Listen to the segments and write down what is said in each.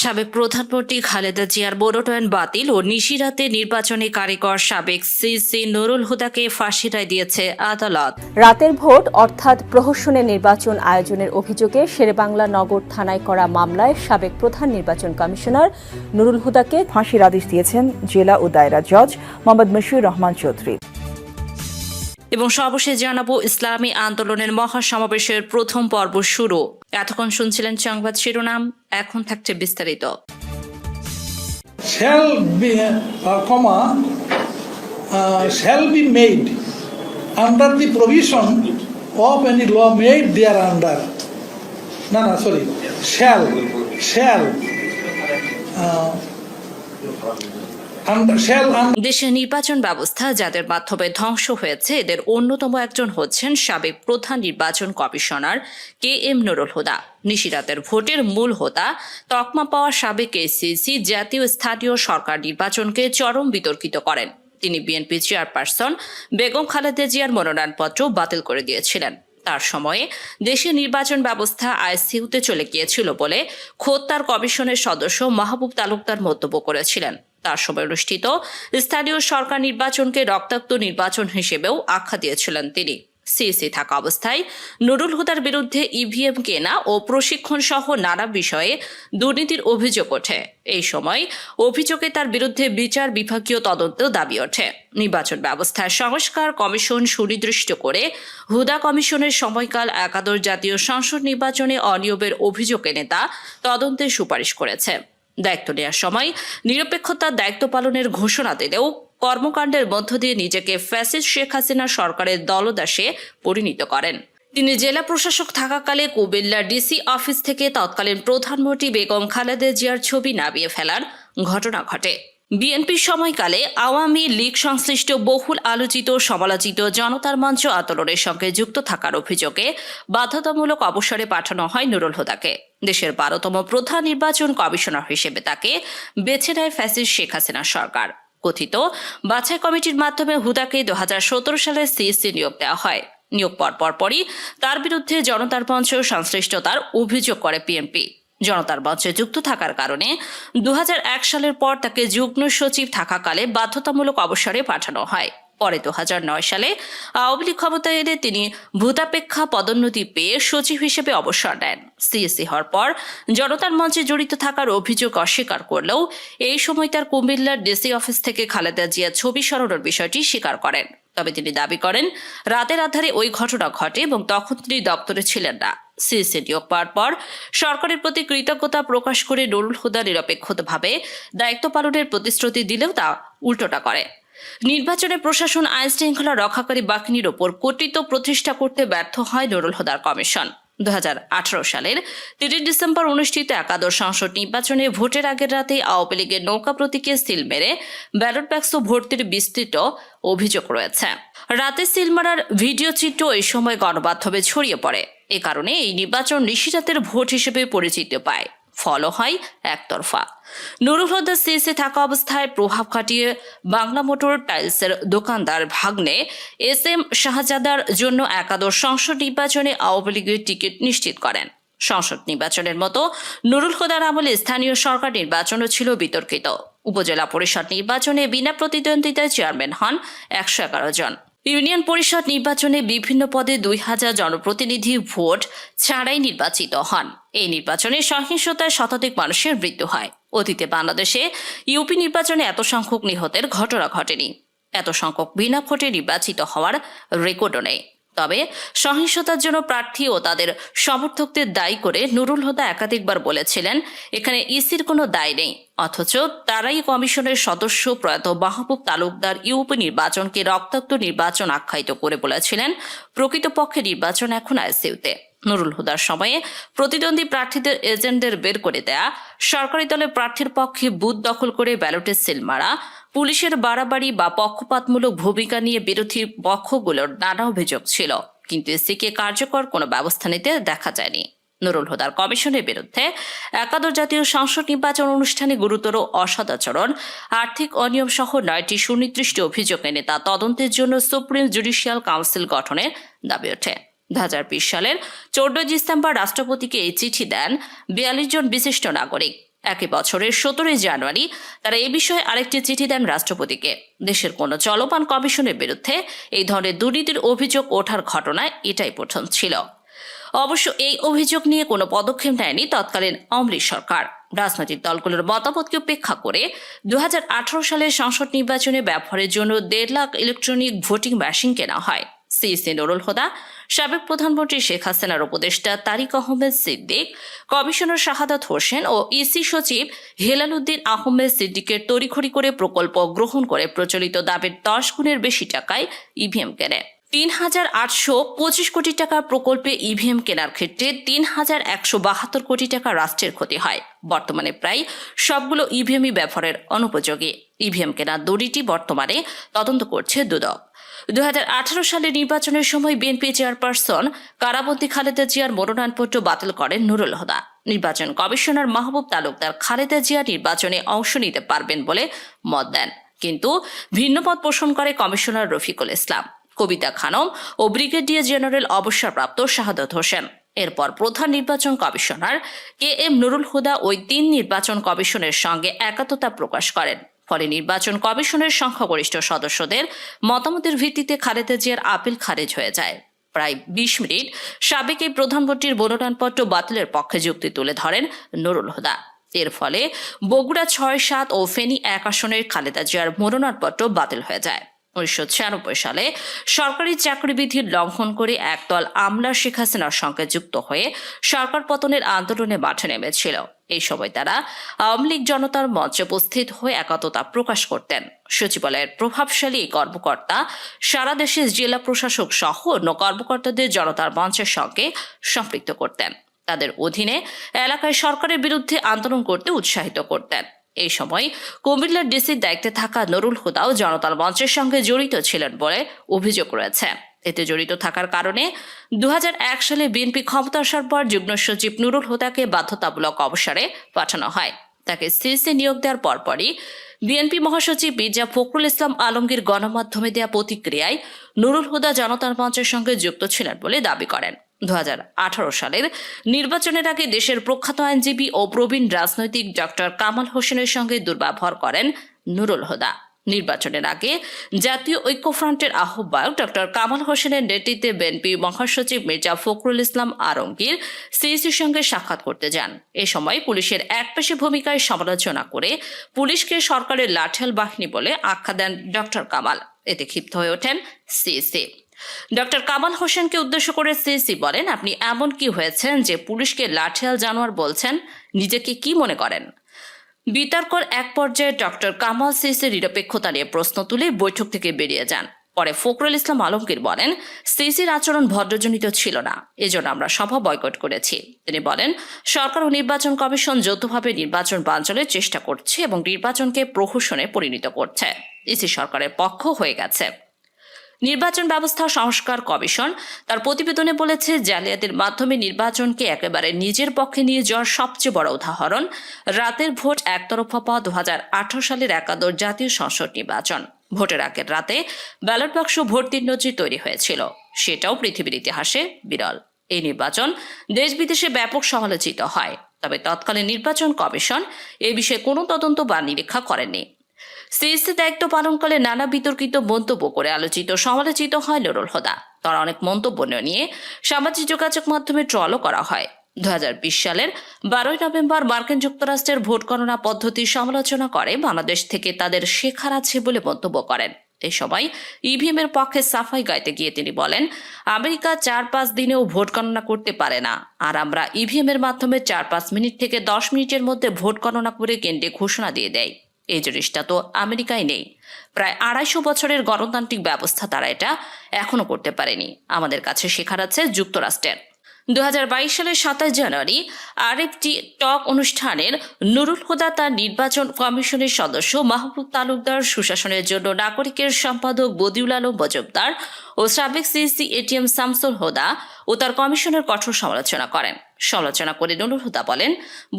সাবেক প্রধানমন্ত্রী খালেদা জিয়ার মনোনয়ন বাতিল ও নিশিরাতে নির্বাচনী কারিগর সাবেক সিসি নুরুল হুদাকে ফাঁসি রায় দিয়েছে আদালত। রাতের ভোট, অর্থাৎ প্রহসনের নির্বাচন আয়োজনের অভিযোগে শেরেবাংলা নগর থানায় করা মামলায় সাবেক প্রধান নির্বাচন কমিশনার নুরুল হুদাকে ফাঁসির আদেশ দিয়েছেন জেলা ও দায়রা জজ মোহাম্মদ মশিউর রহমান চৌধুরী। এবং সর্বশেষ জানাব, ইসলামী আন্দোলনের মহাসমাবেশের প্রথম পর্ব শুরু। এতক্ষণ শুনছিলেন সংবাদ শিরোনাম, এখন থাকছে বিস্তারিত। Under the provision of any made there under না শ্যাল শ্যাল দেশের নির্বাচন ব্যবস্থা যাদের মাধ্যমে ধ্বংস হয়েছে, এদের অন্যতম একজন হচ্ছেন সাবেক প্রধান নির্বাচন commissioner K M Nurul Huda. নিশিরাতের ভোটের মূল হোতা, তকমা পাওয়া সাবেক এসিসি জাতীয় স্থানীয় সরকার নির্বাচনকে চরম বিতর্কিত করেন। তিনি বিএনপি চেয়ারপারসন বেগম খালেদা জিয়ার মনোনয়নপত্র বাতিল করে দিয়েছিলেন। তার সময়ে দেশের নির্বাচন ব্যবস্থা আইসিইউতে চলে গিয়েছিল বলে খোদ তার কমিশনের সদস্য মাহবুব তালুকদার মন্তব্য করেছিলেন। তার সময় অনুষ্ঠিত স্থানীয় সরকার নির্বাচনকে রক্তাক্ত নির্বাচন হিসেবেও আখ্যা দিয়েছিলেন তিনি। সিএসি থাকা অবস্থায় নুরুল হুদার বিরুদ্ধে ইভিএম কেনা ও প্রশিক্ষণ সহ নানা বিষয়ে দুর্নীতির অভিযোগ ওঠে। এই সময় অভিযোগে তার বিরুদ্ধে বিচার বিভাগীয় তদন্ত দাবি ওঠে। নির্বাচন ব্যবস্থার সংস্কার কমিশন সুনির্দিষ্ট করে হুদা কমিশনের সময়কাল একাদশ জাতীয় সংসদ নির্বাচনে অনিয়মের অভিযোগ এনে তা তদন্তের সুপারিশ করেছে। দায়িত্ব নেওয়ার সময় নিরপেক্ষতার দায়িত্ব পালনের ঘোষণা দিলেও কর্মকাণ্ডের মধ্য দিয়ে নিজেকে ফ্যাসিস্ট শেখ হাসিনা সরকারের দলদাসে পরিণত করেন। তিনি জেলা প্রশাসক থাকাকালে কুমিল্লা ডিসি অফিস থেকে তৎকালীন প্রধানমন্ত্রী বেগম খালেদা জিয়ার ছবি নামিয়ে ফেলার ঘটনা ঘটে। বিএনপির সময়কালে আওয়ামী লীগ সংশ্লিষ্ট বহুল আলোচিত সমালোচিত জনতার মঞ্চ আন্দোলনের সঙ্গে যুক্ত থাকার অভিযোগে বাধ্যতামূলক অবসরে পাঠানো হয় নুরুল হুদাকে। দেশের বারোতম প্রধান নির্বাচন কমিশনার হিসেবে তাকে বেছে নেয় ফ্যাসিস্ট শেখ হাসিনা সরকার। কথিত, বাছাই কমিটির মাধ্যমে হুদাকে দু হাজার সতেরো সালে সিএসসি নিয়োগ দেওয়া হয়। নিয়োগ পর পরপরই তার বিরুদ্ধে জনতার মঞ্চ সংশ্লিষ্টতার অভিযোগ করে পিএমপি জনতার মঞ্চে যুক্ত থাকার কারণে দু হাজার এক সালের পর তাকে যুগ্ম সচিব থাকাকালে বাধ্যতামূলক অবসরে পাঠানো হয়। পরে দু হাজার নয় সালে আওয়ামী লীগ ক্ষমতায় এলে তিনি ভূতাপেক্ষা পদোন্নতি পেয়ে সচিব হিসেবে অবসর নেন। সিএসসি হওয়ার পর জনতার মঞ্চে জড়িত থাকার অভিযোগ অস্বীকার করলেও এই সময় তার কুমিল্লার ডিসি অফিস থেকে খালেদা জিয়া ছবি সরানোর বিষয়টি স্বীকার করেন। তবে তিনি দাবি করেন, রাতের আধারে ওই ঘটনা ঘটে এবং তখন তিনি দপ্তরে ছিলেন না। সিএসি নিয়োগ পাওয়ার পর সরকারের প্রতি কৃতজ্ঞতা প্রকাশ করে নুরুল হুদা নিরপেক্ষভাবে দায়িত্ব পালনের প্রতিশ্রুতি দিলেও তা উল্টোটা করে। নির্বাচনে প্রশাসন আইন শৃঙ্খলা রক্ষাকারী বাহিনীর ওপর কর্তৃত্ব প্রতিষ্ঠা করতে ব্যর্থ হয় নুরুল হুদার কমিশন। দুহাজার আঠারো সালের তিরিশ ডিসেম্বর অনুষ্ঠিত একাদশ সংসদ নির্বাচনে ভোটের আগের রাতে আওয়ামী লীগের নৌকা প্রতীকে সিল মেরে ব্যালট বাক্স ভর্তির বিস্তৃত অভিযোগ রয়েছে। রাতে সিল মারার ভিডিও চিত্র এই সময় গণমাধ্যমে ছড়িয়ে পড়ে। এ কারণে এই নির্বাচন নিশিরাতের ভোট হিসেবে পরিচিতি পায়। ফলও হয় একতরফা। নুরুল হুদা সিএসে থাকা অবস্থায় প্রভাব খাটিয়ে বাংলা মোটর টাইলসের দোকানদার ভাগ্নে এস এম শাহজাদার জন্য একাদশ সংসদ নির্বাচনে আওয়ামী লীগের টিকিট নিশ্চিত করেন। সংসদ নির্বাচনের মতো নুরুল হুদার আমলে স্থানীয় সরকার নির্বাচনও ছিল বিতর্কিত। উপজেলা পরিষদ নির্বাচনে বিনা প্রতিদ্বন্দ্বিতায় চেয়ারম্যান হন একশো এগারো জন। ইউনিয়ন পরিষদ নির্বাচনে বিভিন্ন পদে দুই হাজার জনপ্রতিনিধি ভোট ছাড়াই নির্বাচিত হন। এই নির্বাচনে সহিংসতায় শতাধিক মানুষের মৃত্যু হয়। অতীতে বাংলাদেশে ইউপি নির্বাচনে এত সংখ্যক নিহতের ঘটনা ঘটেনি। এত সংখ্যক বিনা ভোটে নির্বাচিত হওয়ার রেকর্ডও নেই। তবে সহিংসতার জন্য প্রার্থী ও তাদের সমর্থকদের দায়ী করে নুরুল হুদা একাধিকবার বলেছিলেন, এখানে ইসির কোনো দায় নেই। অথচ তারাই কমিশনের সদস্য প্রয়াত মাহবুব তালুকদার ইউপি নির্বাচনকে রক্তাক্ত নির্বাচন আখ্যায়িত করে বলেছিলেন, প্রকৃতপক্ষে নির্বাচন এখন আইসিউতে নুরুল হুদার সময়ে প্রতিদ্বন্দ্বী প্রার্থীদের এজেন্টদের বের করে দেয়া, সরকারি দলের প্রার্থীর পক্ষে বুথ দখল করে ব্যালটে সিল মারা পুলিশের বাড়াবাড়ি বা পক্ষপাতমূলক ভূমিকা নিয়ে বিরোধী পক্ষগুলোর নানা অভিযোগ ছিল। কিন্তু এসিকে কার্যকর কোনো ব্যবস্থা নিতে দেখা যায়নি। নুরুল হুদার কমিশনের বিরুদ্ধে একাদশ জাতীয় সংসদ নির্বাচন অনুষ্ঠানে গুরুতর অসদাচরণ, আর্থিক অনিয়ম সহ নয়টি সুনির্দিষ্ট অভিযোগ এনে তা তদন্তের জন্য সুপ্রিম জুডিশিয়াল কাউন্সিল গঠনের দাবি ওঠে। দু হাজার বিশ সালের চোদ্দই ডিসেম্বর রাষ্ট্রপতিকে এই চিঠি দেন বিয়াল্লিশ জন বিশিষ্ট নাগরিক। একই বছরের সতেরোই জানুয়ারি তারা এ বিষয়ে আরেকটি চিঠি দেন রাষ্ট্রপতিকে। দেশের কোনো চলমান কমিশনের বিরুদ্ধে এই ধরনের দুর্নীতির অভিযোগ ওঠার ঘটনায় এটাই প্রথম ছিল। অবশ্য এই অভিযোগ নিয়ে কোনো পদক্ষেপ নেয়নি তৎকালীন লীগ সরকার। রাজনৈতিক দলগুলোর মতামতকে উপেক্ষা করে দু হাজার আঠারো সালের সংসদ নির্বাচনে ব্যবহারের জন্য দেড় লাখ ইলেকট্রনিক ভোটিং মেশিন কেনা হয়। সিইসি নুরুল হুদা সাবেক প্রধানমন্ত্রী শেখ হাসিনার উপদেষ্টা তারিক আহমেদ সিদ্দিক, কমিশনার শাহাদাত হোসেন ও ইসি সচিব হেলাল উদ্দিন আহমেদ সিদ্দিকের তড়িঘড়ি করে প্রকল্প গ্রহণ করে প্রচলিত দাবির দশ গুণের বেশি টাকায় ইভিএম কেনে। তিন হাজার আটশো পঁচিশ কোটি টাকার প্রকল্পে ইভিএম কেনার ক্ষেত্রে তিন হাজার একশো বাহাত্তর কোটি টাকা রাষ্ট্রের ক্ষতি হয়। বর্তমানে প্রায় সবগুলো ইভিএমই ব্যবহারের অনুপযোগী। ইভিএম কেনার দড়িটি বর্তমানে তদন্ত করছে দুদক। দু সালে নির্বাচনের সময় বিএনপি চেয়ারপারসন কারাবন্দী খালেদা জিয়ার মনোনয়নপত্র বাতিল করেন নুরুল হুদা। নির্বাচন কমিশনার মাহবুব তালুকদার খালেদা জিয়া নির্বাচনে অংশ নিতে পারবেন বলে মত দেন। কিন্তু ভিন্ন মত পোষণ করে কমিশনার রফিকুল ইসলাম। কবিতা খানম ও ব্রিগেডিয়ার জেনারেল অবসরপ্রাপ্ত শাহাদত হোসেন। এরপর প্রধান নির্বাচন commissioner K M Nurul Huda ওই তিন নির্বাচন কমিশনের সঙ্গে একাত্মতা প্রকাশ করেন। ফলে নির্বাচন কমিশনের সংখ্যাগরিষ্ঠ সদস্যদের মতামতের ভিত্তিতে খালেদা জিয়ার আপিল খারিজ হয়ে যায়। প্রায় বিশ মিনিট সাবেক এই প্রধানমন্ত্রীর মনোনয়নপত্র বাতিলের পক্ষে যুক্তি তুলে ধরেন নুরুল হুদা। এর ফলে বগুড়া ছয় সাত ও ফেনী এক আসনের খালেদা জিয়ার মনোনয়নপত্র বাতিল হয়ে যায়। উনিশশো ছিয়ানব্বই সালে সরকারি চাকরিবিধির লঙ্ঘন করে একদল আমলা শেখ হাসিনার সঙ্গে যুক্ত হয়ে সরকার পতনের আন্দোলনে মাঠে নেমেছিল। এই সময় তারা আওয়ামী লীগ জনতার মঞ্চে উপস্থিত হয়ে একাত্মতা প্রকাশ করতেন। সচিবালয়ের প্রভাবশালী এই কর্মকর্তা সারা দেশে জেলা প্রশাসক সহ অন্য কর্মকর্তাদের জনতার মঞ্চের সঙ্গে সম্পৃক্ত করতেন। তাদের অধীনে এলাকায় সরকারের বিরুদ্ধে আন্দোলন করতে উৎসাহিত করতেন। এই সময় কুমিল্লার ডিসির দায়িত্বে থাকা নুরুল হুদাও জনতার মঞ্চের সঙ্গে জড়িত ছিলেন বলে অভিযোগ রয়েছে। এতে জড়িত থাকার কারণে দু হাজার এক সালে বিএনপি ক্ষমতা আসার পর যুগ্ম সচিব নুরুল হুদাকে বাধ্যতামূলক অবসরে পাঠানো হয়। তাকে সিসি নিয়োগ দেওয়ার পরপরই বিএনপি মহাসচিব মির্জা ফখরুল ইসলাম আলমগীর গণমাধ্যমে দেয়া প্রতিক্রিয়ায় নুরুল হুদা জনতার মঞ্চের সঙ্গে যুক্ত ছিলেন বলে দাবি করেন। দু হাজার আঠারো সালের নির্বাচনের আগে দেশের প্রখ্যাত আইনজীবী ও প্রবীণ রাজনৈতিক ডক্টর কামাল হোসেনের সঙ্গে দুর্ব্যবহার করেন নুরুল হুদা। নির্বাচনের আগে জাতীয় ঐক্যফ্রন্টের আহ্বায়ক ডক্টর কামাল হোসেনের নেতৃত্বে বিএনপি মহাসচিব মির্জা ফখরুল ইসলাম আলমগীর সিইসির সঙ্গে সাক্ষাৎ করতে যান। এ সময় পুলিশের একপেশে ভূমিকায় সমালোচনা করে পুলিশকে সরকারের লাঠেল বাহিনী বলে আখ্যা দেন ডক্টর কামাল। এতে ক্ষিপ্ত হয়ে ওঠেন সিইসি। ডক্টর কামাল হোসেনকে উদ্দেশ্য করে সিসি বলেন, আপনি এমন কি হয়েছেন যে পুলিশকে লাঠিয়াল জানোয়ার বলছেন? নিজেকে কি মনে করেন? বিতর্কর এক পর্যায়ে ডক্টর কামাল সিসির নিরপেক্ষতা নিয়ে প্রশ্ন তুলে বৈঠক থেকে বেরিয়ে যান। পরে ফখরুল ইসলাম আলমগীর বলেন, সিসির আচরণ ভদ্রজনিত ছিল না, এজন্য আমরা সভা বয়কট করেছি। তিনি বলেন, সরকার ও নির্বাচন কমিশন যৌথভাবে নির্বাচন বাঞ্চলের চেষ্টা করছে এবং নির্বাচনকে প্রহসনে পরিণত করছে। ইসি সরকারের পক্ষ হয়ে গেছে। নির্বাচন ব্যবস্থা সংস্কার কমিশন তার প্রতিবেদনে বলেছে, জালিয়াতির মাধ্যমে নির্বাচনকে একেবারে নিজের পক্ষে নিয়ে যাওয়ার সবচেয়ে বড় উদাহরণ, রাতের ভোট একতরফা পাওয়া দু হাজার আঠেরো সালের একাদশ জাতীয় সংসদ নির্বাচন। ভোটের আগের রাতে ব্যালট বাক্স ভর্তির নজির তৈরি হয়েছিল। সেটাও পৃথিবীর ইতিহাসে বিরল। এই নির্বাচন দেশ বিদেশে ব্যাপক সমালোচিত হয়। তবে তৎকালীন নির্বাচন কমিশন এ বিষয়ে কোনো তদন্ত বা নিরীক্ষা করেনি সিএসসি দায়িত্ব পালনকালে নানা বিতর্কিত মন্তব্য করে আলোচিত, সমালোচিত হয় নুরুল হুদা। তার অনেক মন্তব্য নিয়ে সামাজিক যোগাযোগ মাধ্যমে ট্রলও করা হয়। দু হাজার বিশ সালের বারোই নভেম্বর মার্কিন যুক্তরাষ্ট্রের ভোট গণনা পদ্ধতি সমালোচনা করে বাংলাদেশ থেকে তাদের শেখার আছে বলে মন্তব্য করেন। এ সময় ইভিএম এর পক্ষে সাফাই গাইতে গিয়ে তিনি বলেন, আমেরিকা চার পাঁচ দিনেও ভোট গণনা করতে পারে না। আর আমরা ইভিএম এর মাধ্যমে চার পাঁচ মিনিট থেকে দশ মিনিটের মধ্যে ভোট গণনা করে কেন্দ্রে ঘোষণা দিয়ে দেয় এই জিনিসটা তো আমেরিকায় নেই। প্রায় আড়াইশো বছরের গণতান্ত্রিক ব্যবস্থা তারা এটা এখনও করতে পারেনি। আমাদের কাছে শেখার আছে যুক্তরাষ্ট্রের। দু হাজার বাইশ সালের সাতাশ জানুয়ারি আরেকটি টক অনুষ্ঠানের নুরুল হুদা তার নির্বাচন কমিশনের সদস্য মাহবুব তালুকদার সুশাসনের জন্য নাগরিকের সম্পাদক বদিউল আলম মজুমদার ও সাবেক সিএসি এটিএম শামসুল হুদা ও তার কমিশনের কঠোর সমালোচনা করেন। সমালোচনা করে নুরুল হুদা বলেন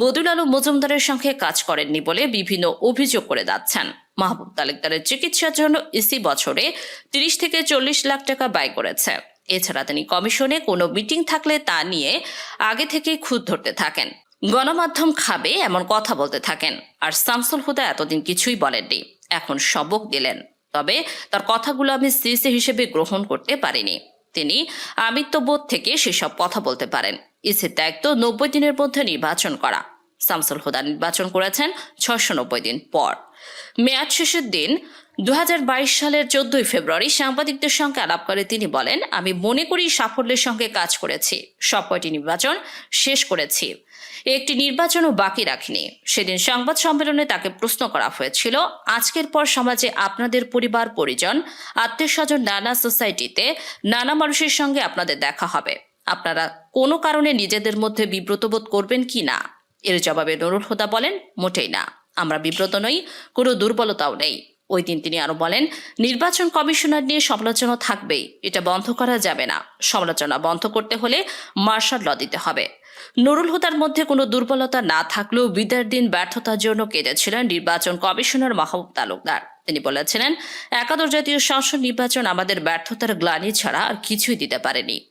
বদুল আলম মজুমদারের সঙ্গে কাজ করেননি বলে বিভিন্ন অভিযোগ করে যাচ্ছেন। মাহবুব তালুকদারের চিকিৎসার জন্য ইসি বছরে তিরিশ থেকে চল্লিশ লাখ টাকা ব্যয় করেছে। এছাড়া তিনি কমিশনে কোনো মিটিং থাকলে তা নিয়ে আগে থেকেই খুদ ধরতে থাকেন। গণমাধ্যম খাবে এমন কথা বলতে থাকেন, আর শামসুল হুদা এতদিন কিছুই বলেননি। এখন সবক দিলেন তবে তার কথাগুলো আমি সিসি হিসেবে গ্রহণ করতে পারিনি। তিনি আমিত্ববোধ থেকে সেসব কথা বলতে পারেন। ইসি ত্যাগ তো নব্বই দিনের মধ্যে নির্বাচন করা। সামসুল হুদা নির্বাচন করেছেন ছশো নব্বই দিন পর। মেয়াদ শেষের দিন দু হাজার বাইশ সালের চোদ্দই ফেব্রুয়ারি সাংবাদিকদের সঙ্গে আলাপ করে তিনি বলেন, আমি মনে করি সাফল্যের সঙ্গে কাজ করেছি। সব কয়টি নির্বাচন শেষ করেছি। একটি নির্বাচনও বাকি রাখিনি। সেদিন সংবাদ সম্মেলনে তাকে প্রশ্ন করা হয়েছিল, আজকের পর সমাজে আপনাদের পরিবার, পরিজন আত্মীয় স্বজন নানা সোসাইটিতে নানা মানুষের সঙ্গে আপনাদের দেখা হবে। আপনারা কোনো কারণে নিজেদের মধ্যে বিব্রত বোধ করবেন কি না? এর জবাবে নুরুল হুদা বলেন, মোটেই না। আমরা বিব্রত নই, কোনো দুর্বলতাও নেই। ওই দিন তিনি আরও বলেন, নির্বাচন কমিশনার নিয়ে সমালোচনা থাকবেই, এটা বন্ধ করা যাবে না। সমালোচনা বন্ধ করতে হলে মার্শাল ল দিতে হবে। নুরুল হুদার মধ্যে কোনো দুর্বলতা না থাকলেও বিদায়ের দিন ব্যর্থতার জন্য কেঁদেছিলেন নির্বাচন কমিশনার মাহবুব তালুকদার। তিনি বলেছিলেন, একাদশ জাতীয় সংসদ নির্বাচন আমাদের ব্যর্থতার গ্লানি ছাড়া আর কিছুই দিতে পারেনি।